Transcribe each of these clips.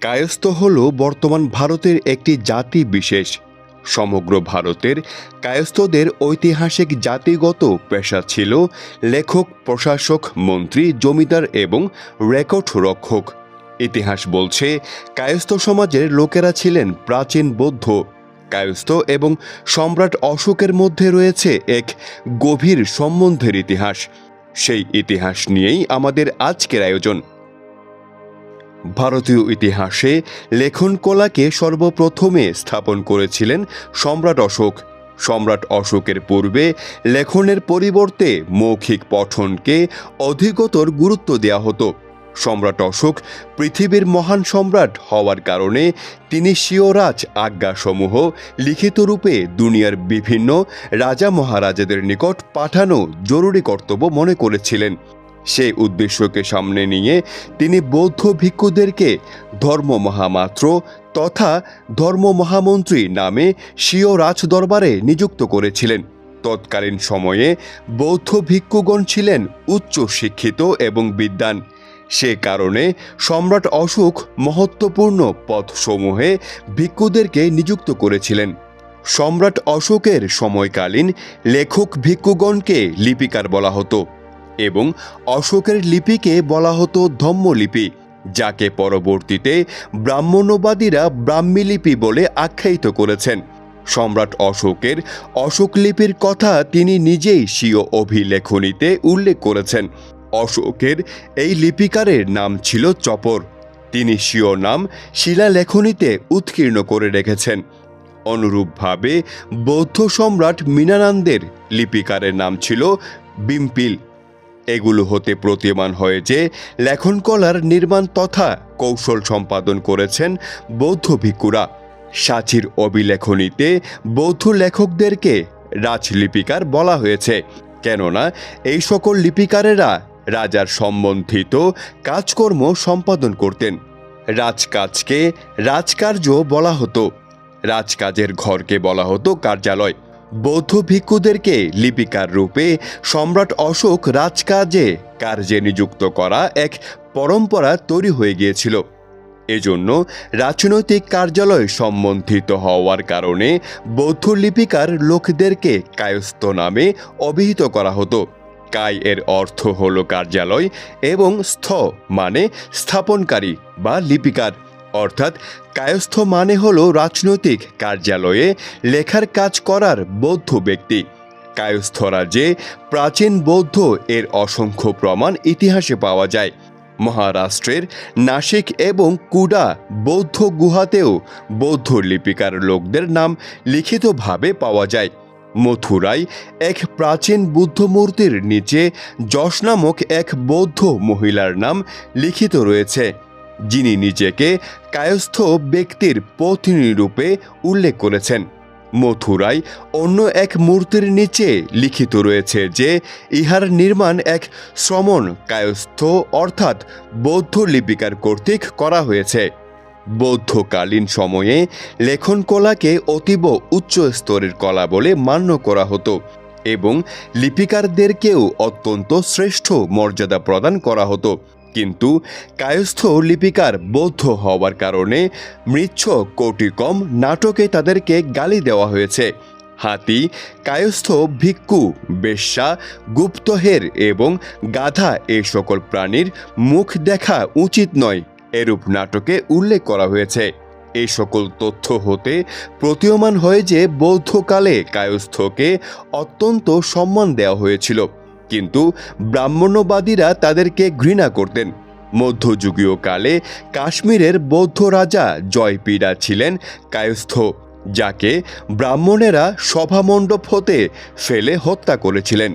কায়স্থ হল বর্তমান ভারতের একটি জাতি বিশেষ। সমগ্র ভারতের কায়স্থদের ঐতিহাসিক জাতিগত পেশা ছিল লেখক, প্রশাসক, মন্ত্রী, জমিদার এবং রেকর্ড রক্ষক। ইতিহাস বলছে, কায়স্থ সমাজের লোকেরা ছিলেন প্রাচীন বৌদ্ধ। কায়স্থ এবং সম্রাট অশোকের মধ্যে রয়েছে এক গভীর সম্বন্ধের ইতিহাস। সেই ইতিহাস নিয়েই আমাদের আজকের আয়োজন। ভারতীয় ইতিহাসে লেখন কলাকে সর্বপ্রথমে স্থাপন করেছিলেন সম্রাট অশোক। সম্রাট অশোকের পূর্বে লেখনের পরিবর্তে মৌখিক পঠনকে অধিকতর গুরুত্ব দেওয়া হতো। সম্রাট অশোক পৃথিবীর মহান সম্রাট হওয়ার কারণে তিনি শিওরাজ আজ্ঞাসমূহ লিখিত রূপে দুনিয়ার বিভিন্ন রাজা মহারাজাদের নিকট পাঠানো জরুরি কর্তব্য মনে করেছিলেন। সেই উদ্দেশ্যকে সামনে নিয়ে তিনি বৌদ্ধ ভিক্ষুদেরকে ধর্ম মহামাত্র তথা ধর্ম মহামন্ত্রী নামে স্বীয় রাজদরবারে নিযুক্ত করেছিলেন। তৎকালীন সময়ে বৌদ্ধ ভিক্ষুগণ ছিলেন উচ্চ শিক্ষিত এবং বিদ্বান। সে কারণে সম্রাট অশোক মহত্বপূর্ণ পথসমূহে ভিক্ষুদেরকে নিযুক্ত করেছিলেন। সম্রাট অশোকের সময়কালীন লেখক ভিক্ষুগণকে লিপিকার বলা হতো। এবং অশোকের লিপিকে বলা হতো ধম্মলিপি, যাকে পরবর্তীতে ব্রাহ্মণ্যবাদীরা ব্রাহ্মী লিপি বলে আখ্যায়িত করেছেন। সম্রাট অশোকের অশোক লিপির কথা তিনি নিজেই স্বীয় অভিলেখনীতে উল্লেখ করেছেন। অশোকের এই লিপিকারের নাম ছিল চপর। তিনি স্বীয় নাম শিলালেখনীতে উৎকীর্ণ করে রেখেছেন। অনুরূপভাবে বৌদ্ধ সম্রাট মীনানন্দের লিপিকারের নাম ছিল বিম্পিল। এগুলো হতে প্রতীয়মান হয় যে লেখনকলার নির্মাণ তথা কৌশল সম্পাদন করেছেন বৌদ্ধ ভিক্ষুরা। সাচির অভিলেখনীতে বৌদ্ধ লেখকদেরকে রাজলিপিকার বলা হয়েছে। কেননা, এই সকল লিপিকারেরা রাজার সম্বন্ধিত কাজকর্ম সম্পাদন করতেন। রাজকাজকে রাজকার্য বলা হতো। রাজকাজের ঘরকে বলা হতো কার্যালয়। বৌদ্ধ ভিক্ষুদেরকে লিপিকার রূপে সম্রাট অশোক রাজকাজে কার্যে নিযুক্ত করা এক পরম্পরা তৈরি হয়ে গিয়েছিল। এজন্য রাজনৈতিক কার্যালয় সম্বন্ধিত হওয়ার কারণে বৌদ্ধ লিপিকার লোকদেরকে কায়স্থ নামে অভিহিত করা হতো। কায় এর অর্থ হল কার্যালয় এবং স্থ মানে স্থাপনকারী বা লিপিকার। অর্থাৎ কায়স্থ মানে হল রাজনৈতিক কার্যালয়ে লেখার কাজ করার বৌদ্ধ ব্যক্তি। কায়স্থরা যে প্রাচীন বৌদ্ধ এর অসংখ্য প্রমাণ ইতিহাসে পাওয়া যায়। মহারাষ্ট্রের নাসিক এবং কুডা বৌদ্ধ গুহাতেও বৌদ্ধ লিপিকার লোকদের নাম লিখিতভাবে পাওয়া যায়। মথুরায় এক প্রাচীন বুদ্ধ মূর্তির নিচে যশ নামক এক বৌদ্ধ মহিলার নাম লিখিত রয়েছে। যিনি নিজেকে কায়স্থ ব্যক্তির রূপে উল্লেখ করেছেন। মথুরায় অন্য এক মূর্তির নিচে লিখিত রয়েছে যে, ইহার নির্মাণ এক শ্রমণ কায়স্থ অর্থাৎ বৌদ্ধ লিপিকার কর্তৃক করা হয়েছে। বৌদ্ধকালীন সময়ে লেখন কলাকে অতীব উচ্চ স্তরের কলা বলে মান্য করা হতো এবং লিপিকারদেরকেও অত্যন্ত শ্রেষ্ঠ মর্যাদা প্রদান করা হতো। কিন্তু কায়স্থ লিপিকার বৌদ্ধ হওয়ার কারণে মৃচ্ছ কোটি কম নাটকে তাদেরকে গালি দেওয়া হয়েছে। হাতি, কায়স্থ ভিক্ষু, বেশ্যা, গুপ্তহের এবং গাধা এই সকল প্রাণীর মুখ দেখা উচিত নয়, এরূপ নাটকে উল্লেখ করা হয়েছে। এই সকল তথ্য হতে প্রতীয়মান হয় যে বৌদ্ধকালে কায়স্থকে অত্যন্ত সম্মান দেওয়া হয়েছিল। কিন্তু ব্রাহ্মণ্যবাদীরা তাদেরকে ঘৃণা করতেন। মধ্যযুগীয় কালে কাশ্মীরের বৌদ্ধ রাজা জয়পীড়া ছিলেন কায়স্থ, যাকে ব্রাহ্মণেরা সভামণ্ডপ হতে ফেলে হত্যা করেছিলেন।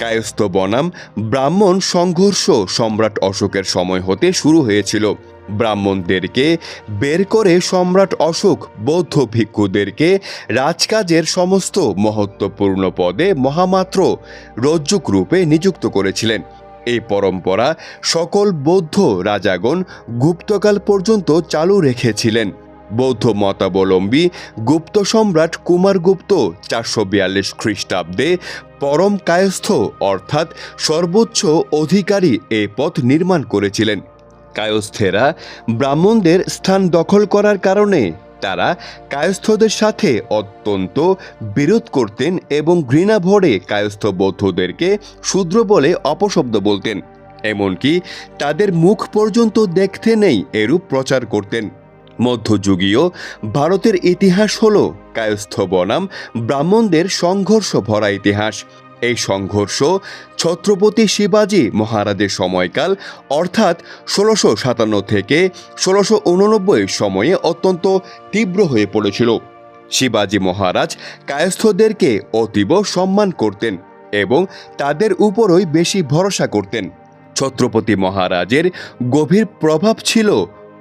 কায়স্থ বনাম ব্রাহ্মণ সংঘর্ষ সম্রাট অশোকের সময় হতে শুরু হয়েছিল। ব্রাহ্মণদেরকে বের করে সম্রাট অশোক, বৌদ্ধ ভিক্ষুদেরকে রাজকাজের সমস্ত মহত্বপূর্ণ পদে মহামাত্র রজ্জুক রূপে নিযুক্ত করেছিলেন। এই পরম্পরা সকল বৌদ্ধ রাজাগণ গুপ্তকাল পর্যন্ত চালু রেখেছিলেন। বৌদ্ধ মতাবলম্বী গুপ্ত সম্রাট কুমারগুপ্ত চারশো বিয়াল্লিশ খ্রিস্টাব্দে পরম কায়স্থ অর্থাৎ সর্বোচ্চ অধিকারী এ পথ নির্মাণ করেছিলেন। কায়স্থেরা ব্রাহ্মণদের স্থান দখল করার কারণে তারা কায়স্থদের সাথে অত্যন্ত বিরোধ করতেন এবং ঘৃণা ভরে কায়স্থ বৌদ্ধদেরকে শূদ্র বলে অপশব্দ বলতেন। এমনকি তাদের মুখ পর্যন্ত দেখতে নেই এরূপ প্রচার করতেন। মধ্যযুগীয় ভারতের ইতিহাস হল কায়স্থ বনাম ব্রাহ্মণদের সংঘর্ষ ভরা ইতিহাস। এই সংঘর্ষ ছত্রপতি শিবাজী মহারাজের সময়কাল, অর্থাৎ ষোলোশো সাতান্ন থেকে ষোলোশো উননব্বই সময়ে অত্যন্ত তীব্র হয়ে পড়েছিল। শিবাজী মহারাজ কায়স্থদেরকে অতীব সম্মান করতেন এবং তাদের উপরই বেশি ভরসা করতেন। ছত্রপতি মহারাজের গভীর প্রভাব ছিল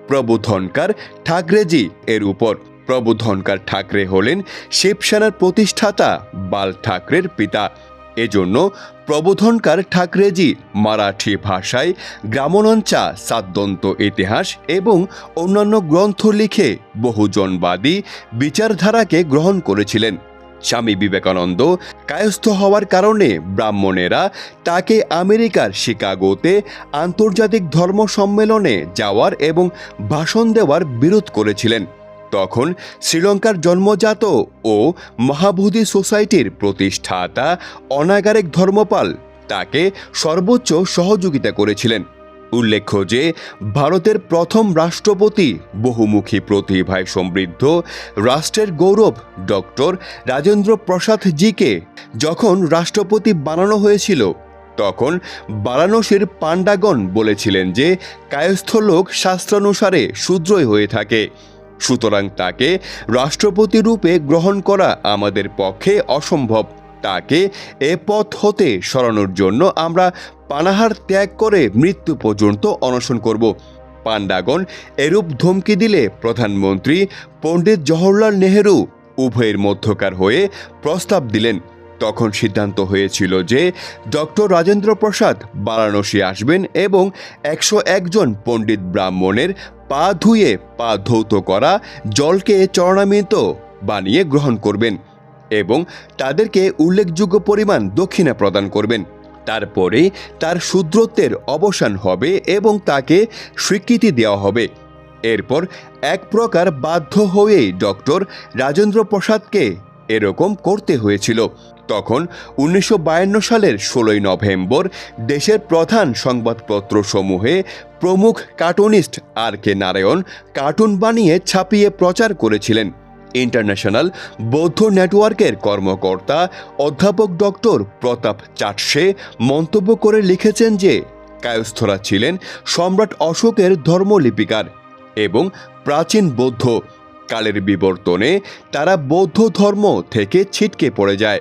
প্রবোধনকার ঠাকরেজি এর উপর। প্রবোধনকার ঠাকরে হলেন শিবসেনার প্রতিষ্ঠাতা বাল ঠাকরের পিতা। এজন্য প্রবোধনকার ঠাকরেজি মারাঠি ভাষায় গ্রামনঞ্চা, সাদ্দন্ত ইতিহাস এবং অন্যান্য গ্রন্থ লিখে বহুজনবাদী বিচারধারাকে গ্রহণ করেছিলেন। স্বামী বিবেকানন্দ কায়স্থ হওয়ার কারণে ব্রাহ্মণেরা তাকে আমেরিকার শিকাগোতে আন্তর্জাতিক ধর্ম সম্মেলনে যাওয়ার এবং ভাষণ দেওয়ার বিরোধ করেছিলেন। তখন শ্রীলঙ্কার জন্মজাত ও মহাবোধি সোসাইটির প্রতিষ্ঠাতা অনাগারিক ধর্মপাল তাকে সর্বোচ্চ সহযোগিতা করেছিলেন। উল্লেখ্য যে, ভারতের প্রথম রাষ্ট্রপতি বহুমুখী প্রতিভায় সমৃদ্ধ রাষ্ট্রের গৌরব ডক্টর রাজেন্দ্র প্রসাদ জিকে যখন রাষ্ট্রপতি বানানো হয়েছিল, তখন বারাণসীর পাণ্ডাগণ বলেছিলেন যে, কায়স্থ লোক শাস্ত্রানুসারে শূদ্রই হয়ে থাকে। সুতরাং তাকে রাষ্ট্রপতি রূপে গ্রহণ করা আমাদের পক্ষে অসম্ভব। তাকে এ পথ হতে সরানোর জন্য আমরা পানাহার ত্যাগ করে মৃত্যু পর্যন্ত অনশন করব। পাণ্ডাগণ এরূপ ধমকি দিলে প্রধানমন্ত্রী পণ্ডিত জওহরলাল নেহেরু উভয়ের মধ্যকার হয়ে প্রস্তাব দিলেন। তখন সিদ্ধান্ত হয়েছিল যে ডক্টর রাজেন্দ্র প্রসাদ বারাণসী আসবেন এবং একশো একজন পণ্ডিত ব্রাহ্মণের পা ধুয়ে, পা ধৌত করা, জলকে চরণামৃত বানিয়ে গ্রহণ করবেন এবং তাদেরকে উল্লেখযোগ্য পরিমাণ দক্ষিণা প্রদান করবেন। তারপরে তার শূদ্রত্বের অবসান হবে এবং তাকে স্বীকৃতি দেওয়া হবে। এরপর এক প্রকার বাধ্য হয়েই ডক্টর রাজেন্দ্র প্রসাদকে এরকম করতে হয়েছিল। তখন উনিশশো বায়ান্ন সালের ষোলোই নভেম্বর দেশের প্রধান সংবাদপত্র সমূহে প্রমুখ cartoonist R K Narayan cartoon বানিয়ে ছাপিয়ে প্রচার করেছিলেন। ইন্টারন্যাশনাল বৌদ্ধ নেটওয়ার্কের কর্মকর্তা অধ্যাপক ডক্টর প্রতাপ চাটসে মন্তব্য করে লিখেছেন যে, কায়স্থরা ছিলেন সম্রাট অশোকের ধর্মলিপিকার এবং প্রাচীন বৌদ্ধ। কালের বিবর্তনে তারা বৌদ্ধ ধর্ম থেকে ছিটকে পড়ে যায়।